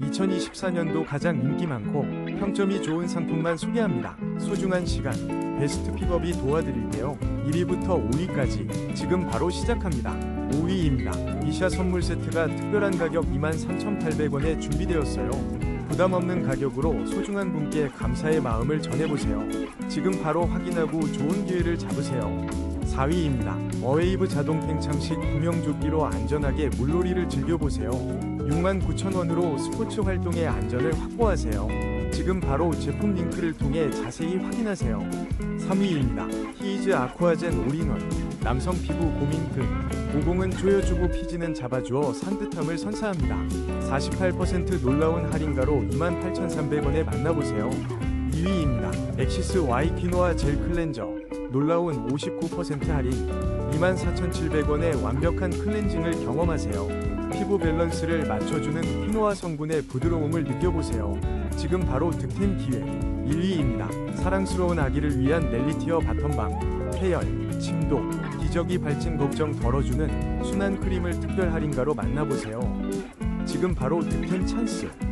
2024년도 가장 인기 많고 평점이 좋은 상품만 소개합니다. 소중한 시간, 베스트 픽업이 도와드릴게요. 1위부터 5위까지 지금 바로 시작합니다. 5위입니다. 이샤 선물 세트가 특별한 가격 23,800원에 준비되었어요. 부담 없는 가격으로 소중한 분께 감사의 마음을 전해보세요. 지금 바로 확인하고 좋은 기회를 잡으세요. 4위입니다. 어웨이브 자동 팽창식 구명조끼로 안전하게 물놀이를 즐겨보세요. 69,000원으로 스포츠 활동의 안전을 확보하세요. 지금 바로 제품 링크를 통해 자세히 확인하세요. 3위입니다. 히이즈 아쿠아젠 올인원 남성 피부 고민 등 모공은 조여주고 피지는 잡아주어 산뜻함을 선사합니다. 48% 놀라운 할인가로 28,300원에 만나보세요. 2위입니다. 엑시스 퀴노아 젤 클렌저 놀라운 59% 할인 24,700원의 완벽한 클렌징을 경험하세요. 피부 밸런스를 맞춰주는 퀴노아 성분의 부드러움을 느껴보세요. 지금 바로 득템 기회 1위입니다. 사랑스러운 아기를 위한 넬리티어 바텀밤 폐열, 침독, 기저귀 발진 걱정 덜어주는 순한 크림을 특별 할인가로 만나보세요. 지금 바로 득템 찬스